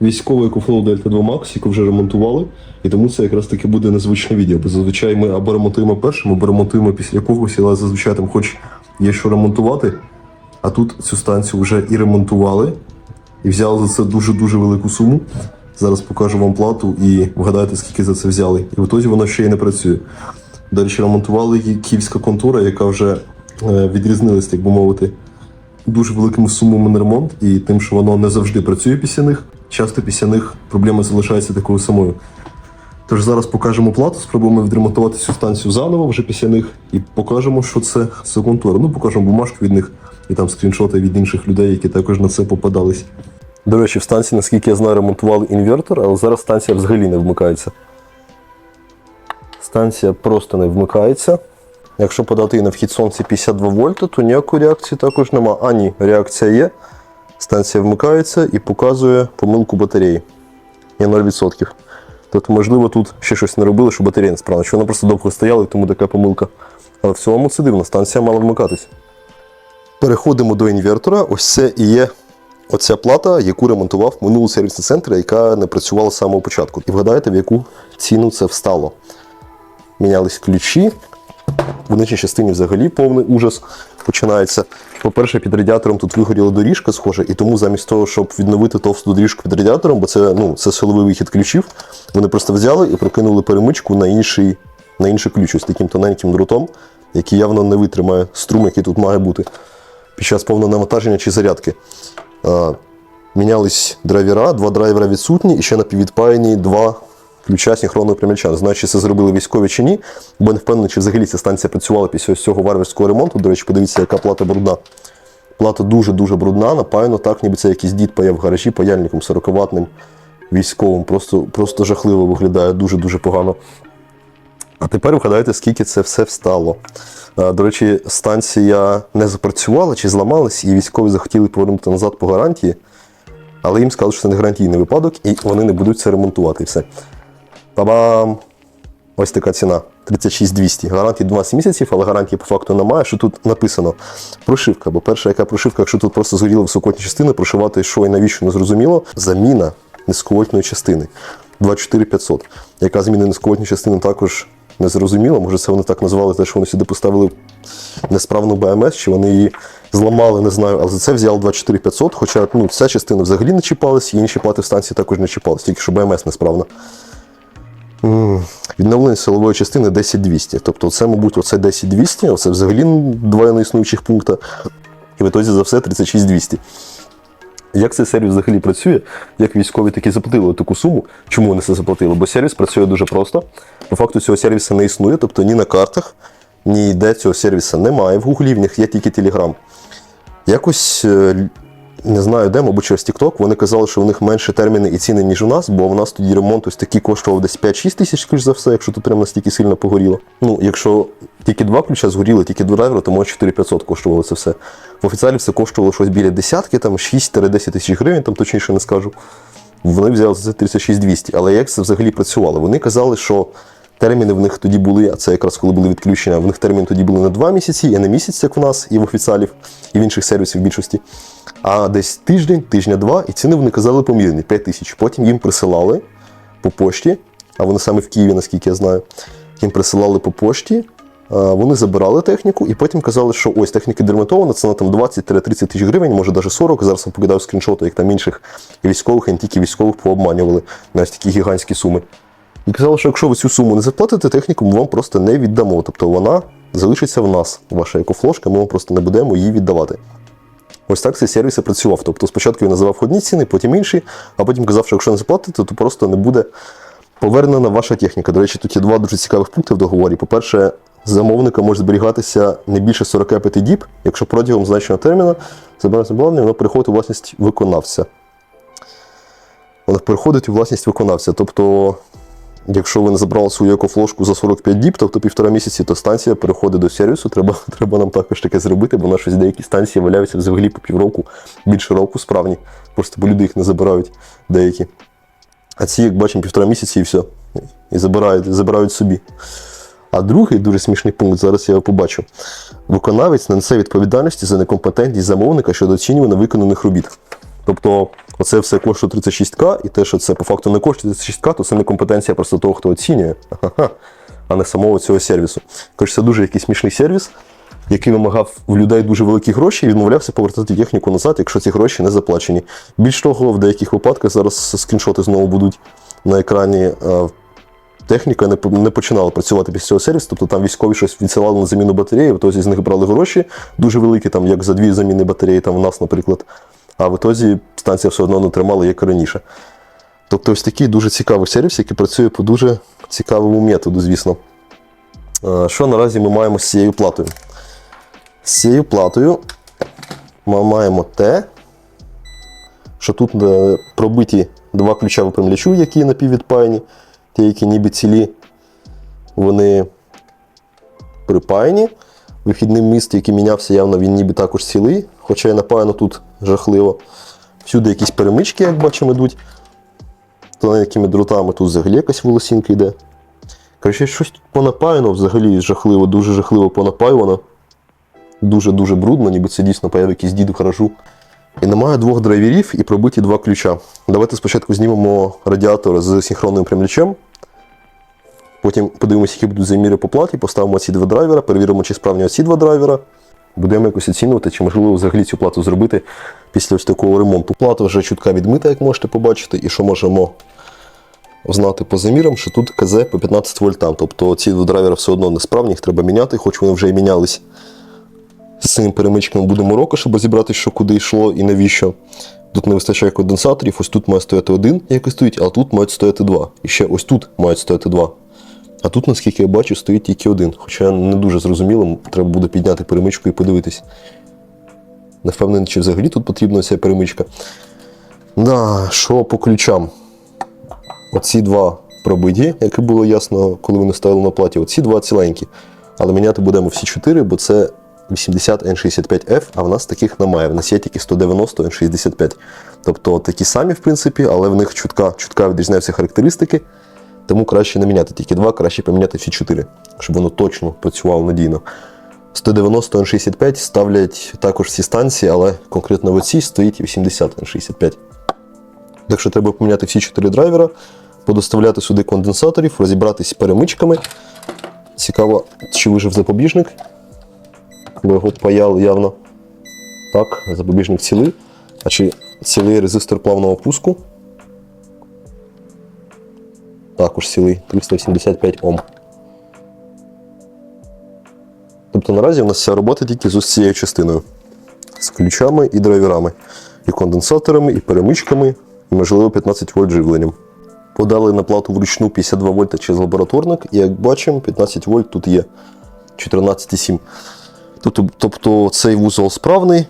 військовий EcoFlow Delta 2 Max, яку вже ремонтували, і тому це якраз таки буде незвичне відео. Бо зазвичай ми або ремонтуємо першим, або ремонтуємо після когось, але зазвичай там хоч є що ремонтувати. А тут цю станцію вже і ремонтували, і взяли за це дуже-дуже велику суму. Зараз покажу вам плату і вгадайте, скільки за це взяли. І в ітозі воно ще й не працює. Речі, ремонтували її київська контора, яка вже е, відрізнилась, так би мовити, дуже великими сумами на ремонт і тим, що воно не завжди працює після них. Часто після них проблема залишається такою самою. Тож зараз покажемо плату, спробуємо відремонтувати цю станцію заново вже після них і покажемо, що це за контора. Ну, покажемо бумажку від них і там скріншоти від інших людей, які також на це попадались. До речі, в станції, наскільки я знаю, ремонтували інвертор, але зараз станція взагалі не вмикається. Станція просто не вмикається. Якщо подати її на вхід сонця 52 вольта, то ніякої реакції також нема. А ні, реакція є. Станція вмикається і показує помилку батареї. Є 0%. Тобто, можливо, тут ще щось не робили, що батарея не справна. Що вона просто довго стояла, і тому така помилка. Але в цілому це дивно, станція мала вмикатись. Переходимо до інвертора. Ось це і є оця плата, яку ремонтував минулий сервісний центр, яка не працювала з самого початку. І вгадайте, в яку ціну це встало. Мінялись ключі. В нижній частині взагалі повний ужас починається. По-перше, під радіатором тут вигоріла доріжка, схоже, і тому замість того, щоб відновити товсту доріжку під радіатором, бо це, ну, це силовий вихід ключів, вони просто взяли і прокинули перемичку на інший, на інший ключ ось таким тоненьким дротом, який явно не витримає струм, який тут має бути під час повного навантаження чи зарядки. А, мінялись драйвера, два драйвера відсутні, і ще напіввідпаяні два ключа синхронного примірча. Не знаю, чи це зробили військові чи ні, бо не впевнений, чи взагалі ця станція працювала після ось цього варварського ремонту. До речі, подивіться, яка плата брудна. Плата дуже-дуже брудна, напевно, так, ніби це якийсь дід паяв в гаражі паяльником 40-ватним військовим. Просто, просто жахливо виглядає, дуже-дуже погано. А тепер вгадайте, скільки це все встало. До речі, станція не запрацювала чи зламалась, і військові захотіли повернути назад по гарантії, але їм сказали, що це не гарантійний випадок, і вони не будуть це ремонтувати. І все. Та-бам! Ось така ціна. 36200. Гарантії 12 місяців, але гарантії по факту немає. Що тут написано? Прошивка. Бо перша, яка прошивка, якщо тут просто згоріла високотні частини, прошивати що і навіщо не зрозуміло. Заміна низьковольтної частини 24500. Яка зміна низьковольтної частини також не зрозуміло. Може, це вони так назвали, те, що вони сюди поставили несправну БМС, чи вони її зламали, не знаю. Але за це взяли 24500, хоча ну, ця частина взагалі не чіпалась, і інші плати в станції також не чіпалась, тільки що БМС несправна. Відновлення силової частини 10200. Тобто це, мабуть, оце 10200, оце взагалі два неіснуючих пункта. І в ітозі за все 36200. Як цей сервіс взагалі працює? Як військові таки заплатили таку суму? Чому вони це заплатили? Бо сервіс працює дуже просто. По факту цього сервісу не існує, тобто ні на картах, ні де цього сервісу немає. В гуглі в них є тільки Telegram. Якось е, не знаю де, мабуть, через TikTok, вони казали, що у них менше терміни і ціни, ніж у нас, бо у нас тоді ремонт ось такий коштував десь 5-6 тисяч, скоріш за все, якщо тут прямо настільки сильно погоріло. Ну, якщо тільки два ключа згоріли, тільки два драйвера, то може 4500 коштувало це все. В офіціалі все коштувало щось біля десятки, там 6-10 тисяч гривень, там точніше не скажу. Вони взяли за це 36200. Але як це взагалі працювало? Вони казали, що терміни в них тоді були, а це якраз коли були відключення, в них терміни тоді були не 2 місяці, і не місяць, як в нас, і в офіціалів, і в інших сервісів в більшості. А десь тиждень, тижня-два, і ціни вони казали помірні 5 тисяч. Потім їм присилали по пошті, а вони саме в Києві, наскільки я знаю, їм присилали по пошті. Вони забирали техніку і потім казали, що ось техніка дерматована, ціна там 20-30 тисяч гривень, може навіть 40. Зараз вам покидаю скріншоти, як там інших військових, і не тільки військових пообманювали на ось такі гігантські суми. І казали, що якщо ви цю суму не заплатите, техніку ми вам просто не віддамо. Тобто вона залишиться в нас, ваша екофлошка, ми вам просто не будемо її віддавати. Ось так цей сервіс і працював. Тобто спочатку він називав одні ціни, потім інші, а потім казав, що якщо не заплатите, то просто не буде повернена ваша техніка. До речі, тут є два дуже цікавих пункти в договорі. По-перше, замовника може зберігатися не більше 45 діб, якщо протягом значеного терміну обладнання, воно переходить у власність виконавця. Воно переходить у власність виконавця. Тобто, якщо ви не забрали свою екофлошку за 45 діб, тобто півтора місяці, то станція переходить до сервісу. Треба, треба нам також таке зробити, бо на щось деякі станції валяються взагалі по півроку, більше року справні. Просто бо люди їх не забирають деякі. А ці, як бачимо, півтора місяці і все. І забирають, забирають собі. А другий дуже смішний пункт, зараз я його побачу. Виконавець не несе відповідальності за некомпетентність замовника щодо оцінювання виконаних робіт. Тобто оце все коштує 36к, і те, що це по факту не коштує 36к, то це не компетенція просто того, хто оцінює, а не самого цього сервісу. Коротше, це дуже якийсь смішний сервіс, який вимагав в людей дуже великі гроші і відмовлявся повертати техніку назад, якщо ці гроші не заплачені. Більш того, в деяких випадках зараз скріншоти знову будуть на екрані. е, Техніка не, не починала працювати після цього сервісу, тобто там військові щось відсилали на заміну батареї, ітозі з них брали гроші дуже великі, там, як за дві заміни батареї, там у нас, наприклад. А в ітозі станція все одно не тримала, як і раніше. Тобто ось такий дуже цікавий сервіс, який працює по дуже цікавому методу, звісно. Що наразі ми маємо з цією платою? З цією платою ми маємо те, що тут е, пробиті два ключа випрямлячу, які напіввідпаяні, ті, які ніби цілі, вони припаяні. Вихідний міст, який мінявся, явно він ніби також цілий, хоча і напаяно тут жахливо. Всюди якісь перемички, як бачимо, йдуть. Тоненькими дротами тут взагалі якась волосінка йде. Коротше, щось тут понапаяно взагалі жахливо, дуже жахливо понапаювано. Дуже-дуже брудно, ніби це дійсно паяв якийсь дід в гаражу. І немає двох драйверів і пробиті два ключа. Давайте спочатку знімемо радіатор з синхронним прямлячем. Потім подивимося, які будуть заміри по платі, поставимо ці два драйвера, перевіримо, чи справні оці два драйвера. Будемо якось оцінювати, чи можливо взагалі цю плату зробити після ось такого ремонту. Плата вже чутка відмита, як можете побачити, і що можемо знати по замірам, що тут КЗ по 15 вольтам. Тобто ці два драйвера все одно несправні, їх треба міняти, хоч вони вже і мінялись. З цими перемичками будемо роки, щоб розібрати, що куди йшло і навіщо. Тут не вистачає конденсаторів, ось тут має стояти один, який стоїть, а тут мають стояти два. І ще ось тут мають стояти два. А тут, наскільки я бачу, стоїть тільки один. Хоча не дуже зрозуміло, треба буде підняти перемичку і подивитись. Не впевнений, чи взагалі тут потрібна ця перемичка. Да, що по ключам? Оці два пробиті, як було ясно, коли вони ставили на платі. Оці два ціленькі. Але міняти будемо всі чотири, бо це 80 N65F, а в нас таких немає. В нас є тільки 190 N65. Тобто такі самі, в принципі, але в них чутка, чутка відрізняються характеристики. Тому краще не міняти тільки два, краще поміняти всі чотири, щоб воно точно працювало надійно. 190 N65 ставлять також всі станції, але конкретно в оцій стоїть 80 N65. Так що треба поміняти всі чотири драйвера, подоставляти сюди конденсаторів, розібратися з перемичками. Цікаво, чи вижив запобіжник, бо його паяли явно. Так, запобіжник цілий. А чи цілий резистор плавного пуску? Також цілий 385 Ом. Тобто наразі у нас вся робота тільки з ось цією частиною. З ключами і драйверами, і конденсаторами, і перемичками, і, можливо, 15 вольт живленням. Подали на плату вручну 52 вольта через лабораторник, і як бачимо, 15 вольт тут є 14,7. Тобто, тобто цей вузол справний,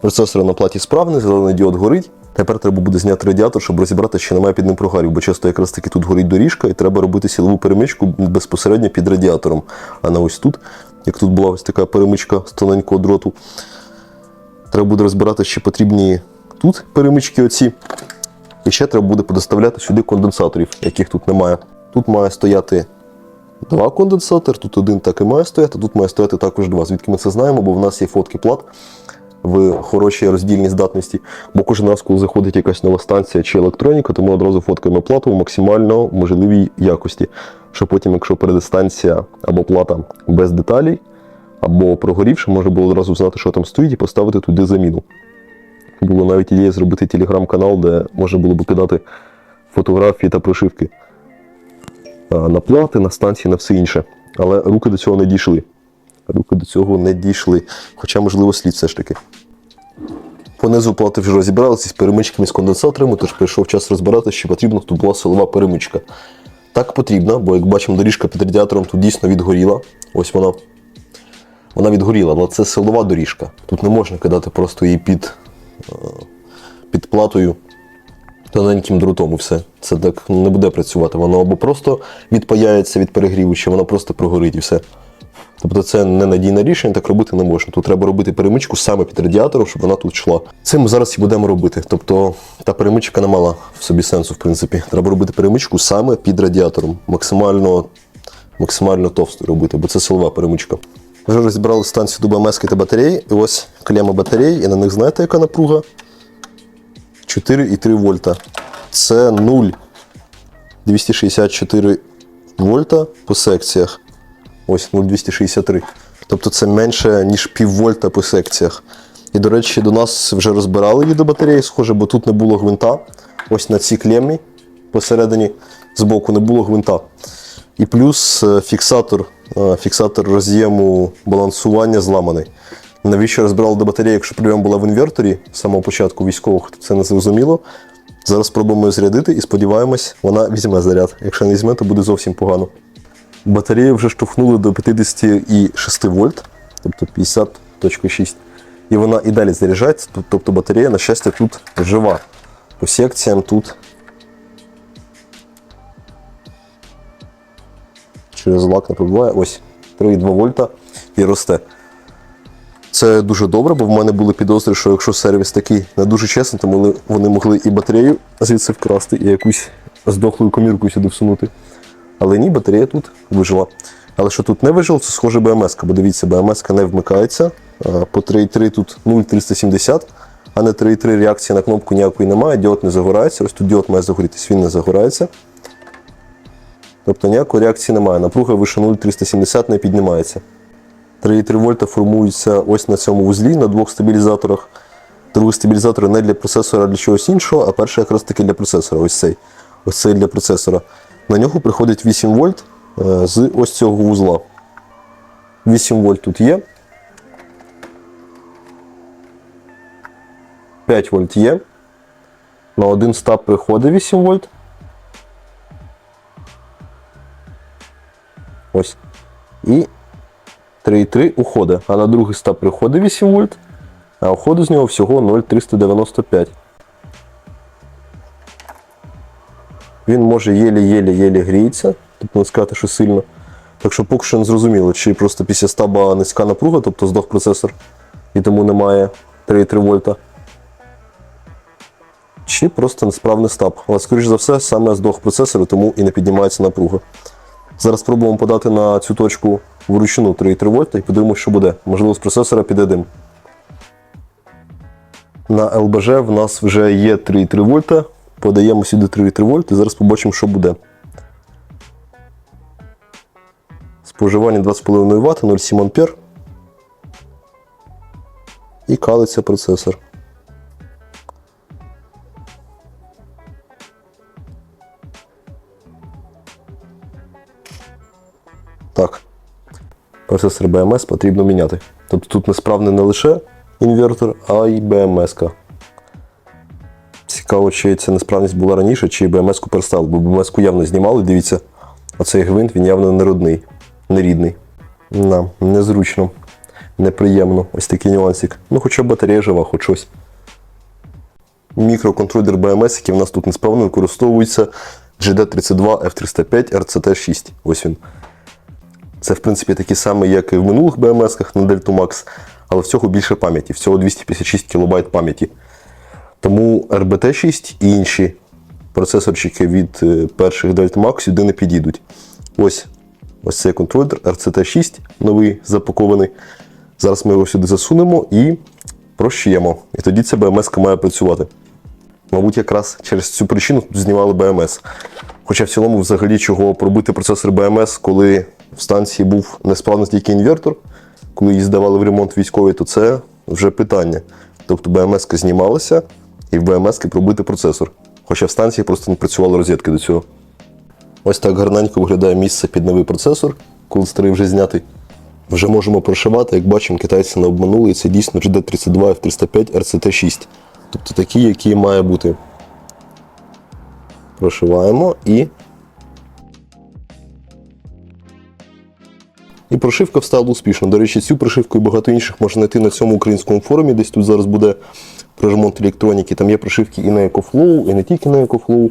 процесор на платі справний, зелений діод горить. Тепер треба буде зняти радіатор, щоб розібрати, чи немає під ним прогарів, бо часто якраз таки тут горить доріжка, і треба робити силову перемичку безпосередньо під радіатором. А не ось тут, як тут була ось така перемичка з тоненького дроту. Треба буде розбирати, чи потрібні тут перемички оці. І ще треба буде подоставляти сюди конденсаторів, яких тут немає. Тут має стояти два конденсатори, тут один так і має стояти, тут має стояти також два. Звідки ми це знаємо, бо в нас є фотки плат в хорошій роздільній здатності. Бо кожен раз, коли заходить якась нова станція чи електроніка, то ми одразу фоткаємо плату в максимально можливій якості. Щоб потім, якщо перейде станція або плата без деталей, або прогорівши, можна було одразу знати, що там стоїть, і поставити туди заміну. Було навіть ідея зробити телеграм-канал, де можна було б кидати фотографії та прошивки на плати, на станції, на все інше. Але руки до цього не дійшли. Руки до цього не дійшли. Хоча, можливо, слід все ж таки. Понизу плати вже розібралися з перемичками з конденсаторами, тож прийшов час розбиратися, чи потрібна тут була силова перемичка. Так потрібно, бо як бачимо, доріжка під радіатором тут дійсно відгоріла. Ось вона. Вона відгоріла, але це силова доріжка. Тут не можна кидати просто її під, е, під платою тоненьким дротом і все. Це так не буде працювати. Воно або просто відпаяється від перегріву, чи воно просто прогорить і все. Тобто це ненадійне рішення, так робити не можна. Тут треба робити перемичку саме під радіатором, щоб вона тут йшла. Це ми зараз і будемо робити. Тобто та перемичка не мала в собі сенсу, в принципі. Треба робити перемичку саме під радіатором. Максимально, максимально товсту робити, бо це силова перемичка. Вже розібрали станцію дуба мески та батареї. І ось клема батареї, і на них знаєте, яка напруга? 4,3 вольта. Це 0,264 вольта по секціях. Ось 0,263. Тобто це менше, ніж пів вольта по секціях. І, до речі, до нас вже розбирали від батареї, схоже, бо тут не було гвинта. Ось на цій клеммі посередині збоку не було гвинта. І плюс е, фіксатор, е, фіксатор роз'єму балансування зламаний. Навіщо розбирали до батареї, якщо проблема була в інверторі з самого початку військових, це не зрозуміло. Зараз спробуємо її зарядити і сподіваємось, вона візьме заряд. Якщо не візьме, то буде зовсім погано. Батарею вже штовхнули до 56 вольт, тобто 50.6. І вона і далі заряджається, тобто батарея, на щастя, тут жива. По секціям тут через лак не пробиває. Ось 3,2 вольта і росте. Це дуже добре, бо в мене були підозри, що якщо сервіс такий не дуже чесний, то вони могли і батарею звідси вкрасти, і якусь здохлу комірку сюди всунути. Але ні, батарея тут вижила. Але що тут не вижило, це схоже БМС, бо дивіться, БМС не вмикається. По 3.3 тут 0,370, а на 3.3 реакції на кнопку ніякої немає, діод не загорається. Ось тут діод має загорітись, він не загорається. Тобто ніякої реакції немає. Напруга вище 0,370 не піднімається. 3,3 вольта формуються ось на цьому вузлі на двох стабілізаторах. Другий стабілізатор не для процесора, а для чогось іншого, а перший якраз таки для процесора. Ось цей. Ось цей для процесора. На нього приходить 8 вольт е, з ось цього вузла. 8 вольт тут є. 5 вольт є. На один стаб приходить 8 вольт. Ось. І 3,3 уходить. А на другий стаб приходить 8 вольт, а уходить з нього всього 0,395. Він може єлі-єлі-єлі гріється, тобто не сказати, що сильно. Так що поки що не зрозуміло, чи просто після стаба низька напруга, тобто здох процесор, і тому немає 3,3 вольта. Чи просто несправний стаб. Але, скоріш за все, саме здох процесор, тому і не піднімається напруга. Зараз спробуємо подати на цю точку вручну 3,3 вольта і подивимося, що буде. Можливо, з процесора піде дим. На ЛБЖ в нас вже є 3,3 вольта. Подаємо сюди 3,3 вольт і зараз побачимо, що буде. Споживання 2,5 Вт, 0,7 ампер. І калиться процесор. Так. Процесор BMS потрібно міняти. Тобто тут несправний не лише інвертор, а й BMS. -ка. Цікаво, чи ця несправність була раніше, чи BMS-ку перестали, бо BMS-ку явно знімали, дивіться, оцей гвинт він явно не родний, не рідний. На, незручно, неприємно. Ось такий нюансик. Ну, хоча батарея жива, хоч щось. Мікроконтролер BMS, який в нас тут несправно використовується GD32 F305 RCT6. Ось він. Це, в принципі, такі самі, як і в минулих BMS-ках на Delta Max, але в цього більше пам'яті, всього 256 кБ пам'яті. Тому RBT6 і інші процесорчики від е, перших Delta Max сюди не підійдуть. Ось ось цей контролер RCT6, новий запакований. Зараз ми його сюди засунемо і прощуємо. І тоді ця BMS має працювати. Мабуть, якраз через цю причину тут знімали BMS. Хоча в цілому, взагалі, чого пробити процесор BMS, коли в станції був несправний тільки інвертор, коли її здавали в ремонт військовий, то це вже питання. Тобто BMS знімалася і в BMS пробити процесор. Хоча в станції просто не працювали розетки до цього. Ось так гарненько виглядає місце під новий процесор, коли старий вже знятий. Вже можемо прошивати, як бачимо, китайці не обманули, і це дійсно GD32 F305 RCT6. Тобто такі, які має бути. Прошиваємо і. І прошивка встала успішно. До речі, цю прошивку і багато інших можна знайти на цьому українському форумі. Десь тут зараз буде про ремонт електроніки. Там є прошивки і на EcoFlow, і не тільки на EcoFlow.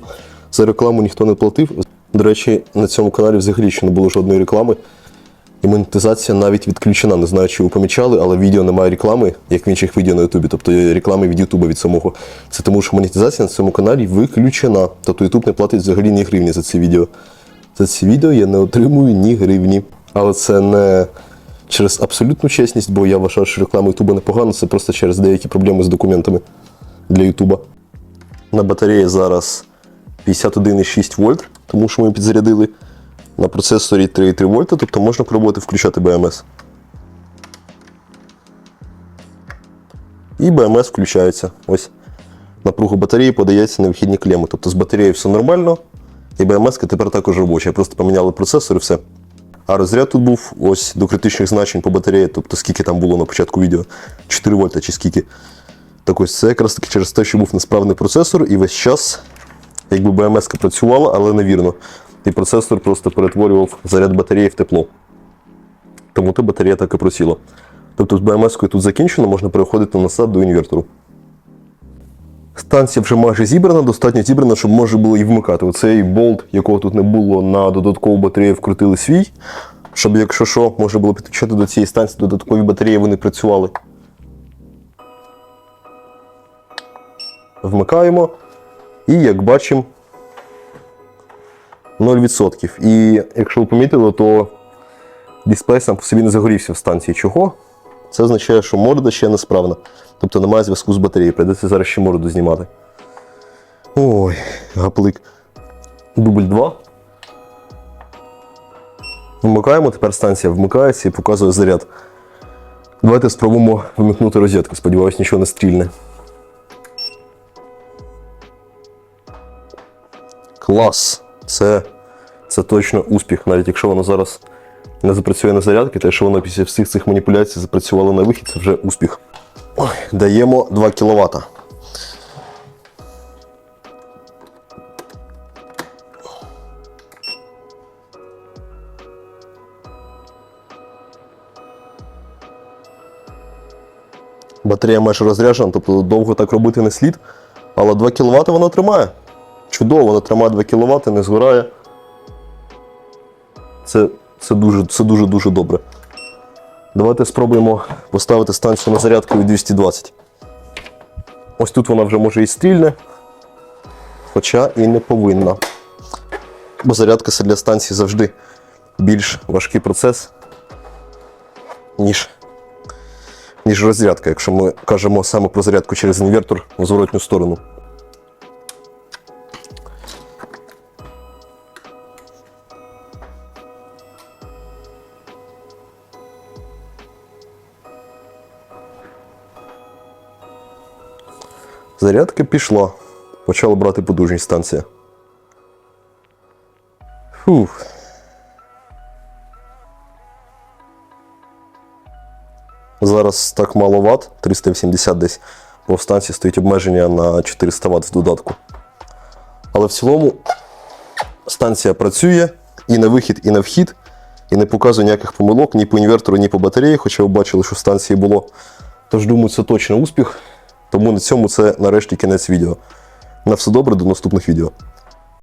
За рекламу ніхто не платив. До речі, на цьому каналі взагалі ще не було жодної реклами. І монетизація навіть відключена. Не знаю, чи ви помічали, але відео немає реклами, як в інших відео на Ютубі. Тобто реклами від Ютуба від самого. Це тому, що монетизація на цьому каналі виключена. Тобто Ютуб не платить взагалі ні гривні за ці відео. За ці відео я не отримую ні гривні. Але це не через абсолютну чесність, бо я вважаю, що реклама Ютуба непогана, це просто через деякі проблеми з документами для Ютуба. На батареї зараз 51,6 вольт, тому що ми підзарядили на процесорі 3,3 вольта, тобто можна пробувати включати BMS. І BMS включається. Ось напруга батареї подається на вихідні клеми. Тобто з батареєю все нормально, і BMS тепер також робоча. Просто поміняли процесор і все. А розряд тут був ось до критичних значень по батареї, тобто скільки там було на початку відео, 4 вольта чи скільки. Так ось це якраз таки через те, що був несправний процесор, і весь час, якби БМС працювала, але невірно. І процесор просто перетворював заряд батареї в тепло. Тому та батарея так і просіла. Тобто з БМС-кою тут закінчено, можна переходити назад до інвертору. Станція вже майже зібрана, достатньо зібрана, щоб можна було і вмикати. Оцей болт, якого тут не було, на додаткову батарею вкрутили свій, щоб, якщо що, можна було підключати до цієї станції додаткові батареї, вони працювали. Вмикаємо. І як бачимо, 0%. І якщо ви помітили, то дисплей сам по собі не загорівся в станції. Чого? Це означає, що морда ще несправна. Тобто немає зв'язку з батареєю. Прийдеться зараз ще морду знімати. Ой, гаплик. Дубль 2. Вмикаємо, тепер станція вмикається і показує заряд. Давайте спробуємо вмикнути розетку. Сподіваюсь, нічого не стрільне. Клас! Це, це точно успіх, навіть якщо воно зараз не запрацює на зарядки, те, що воно після всіх цих маніпуляцій запрацювало на вихід, це вже успіх. Ой, даємо 2 кВт. Батарея майже розряджена, тобто довго так робити не слід. Але 2 кВт вона тримає. Чудово, вона тримає 2 кВт, не згорає. Це, це дуже це дуже дуже добре. Давайте спробуємо поставити станцію на зарядку від 220. Ось тут вона вже може і стрільне, хоча і не повинна. Бо зарядка для станції завжди більш важкий процес, ніж, ніж розрядка, якщо ми кажемо саме про зарядку через інвертор в зворотню сторону. Зарядка пішла. Почала брати потужність станція. Фух. Зараз так мало ватт, 380 десь, бо в станції стоїть обмеження на 400 Вт в додатку. Але в цілому станція працює і на вихід, і на вхід, і не показує ніяких помилок ні по інвертору, ні по батареї, хоча ви бачили, що в станції було. Тож думаю, це точно успіх. Тому на цьому це нарешті кінець відео. На все добре, до наступних відео.